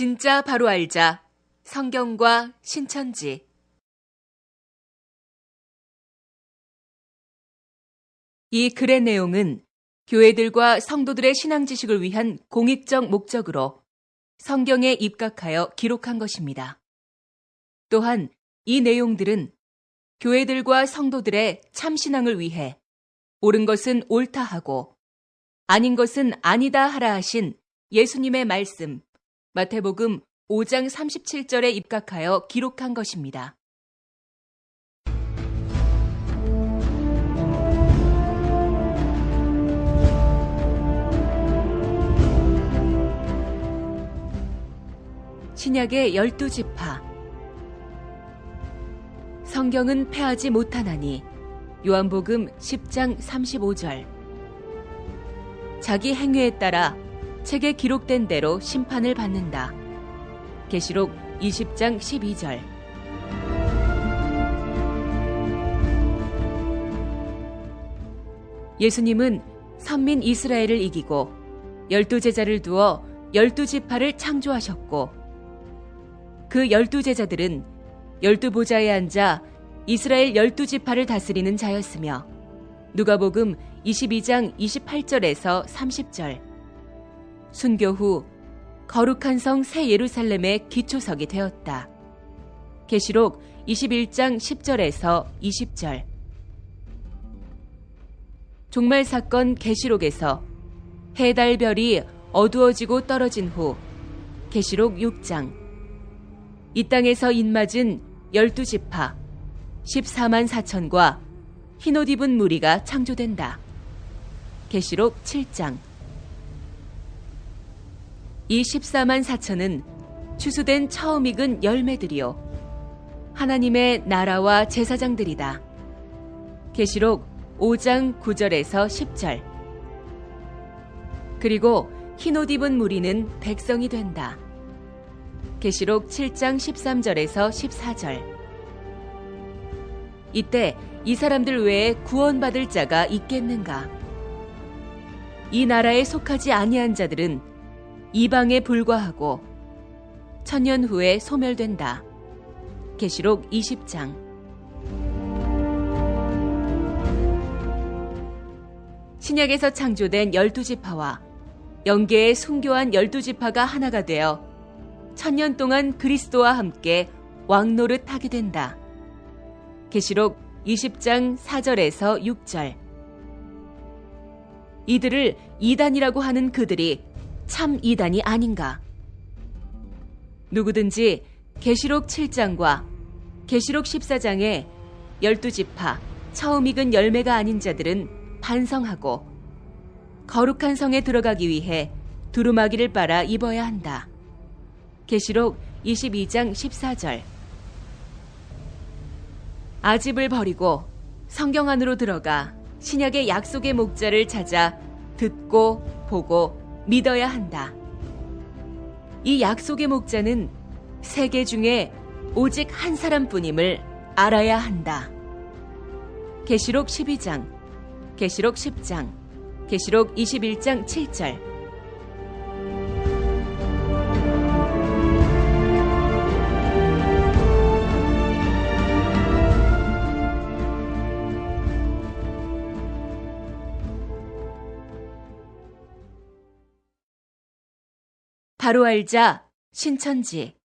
진짜 바로 알자. 성경과 신천지. 이 글의 내용은 교회들과 성도들의 신앙 지식을 위한 공익적 목적으로 성경에 입각하여 기록한 것입니다. 또한 이 내용들은 교회들과 성도들의 참신앙을 위해 옳은 것은 옳다 하고 아닌 것은 아니다 하라 하신 예수님의 말씀 마태복음 5장 37절에 입각하여 기록한 것입니다. 신약의 열두 지파 성경은 패하지 못하나니 요한복음 10장 35절 자기 행위에 따라 책에 기록된 대로 심판을 받는다. 계시록 20장 12절 예수님은 선민 이스라엘을 이기고 열두 제자를 두어 열두 지파를 창조하셨고 그 열두 제자들은 열두 보좌에 앉아 이스라엘 열두 지파를 다스리는 자였으며 누가복음 22장 28절에서 30절 순교 후 거룩한 성 새 예루살렘의 기초석이 되었다. 계시록 21장 10절에서 20절 종말 사건 계시록에서 해달별이 어두워지고 떨어진 후 계시록 6장 이 땅에서 인맞은 열두 지파 14만 4천과 흰옷 입은 무리가 창조된다. 계시록 7장 이 14만 4천은 추수된 처음 익은 열매들이요 하나님의 나라와 제사장들이다. 계시록 5장 9절에서 10절 그리고 흰 옷 입은 무리는 백성이 된다. 계시록 7장 13절에서 14절. 이때 이 사람들 외에 구원받을 자가 있겠는가? 이 나라에 속하지 아니한 자들은 이방에 불과하고 천년 후에 소멸된다. 계시록 20장. 신약에서 창조된 열두 지파와 영계의 순교한 열두 지파가 하나가 되어 천년 동안 그리스도와 함께 왕노릇 하게 된다. 계시록 20장 4절에서 6절. 이들을 이단이라고 하는 그들이 참 이단이 아닌가? 누구든지 계시록 7장과 계시록 14장에 열두 지파 처음 익은 열매가 아닌 자들은 반성하고 거룩한 성에 들어가기 위해 두루마기를 빨아 입어야 한다. 계시록 22장 14절 아집을 버리고 성경 안으로 들어가 신약의 약속의 목자를 찾아 듣고 보고 믿어야 한다. 이 약속의 목자는 세계 중에 오직 한 사람뿐임을 알아야 한다. 계시록 12장, 계시록 10장, 계시록 21장 7절. 바로 알자 신천지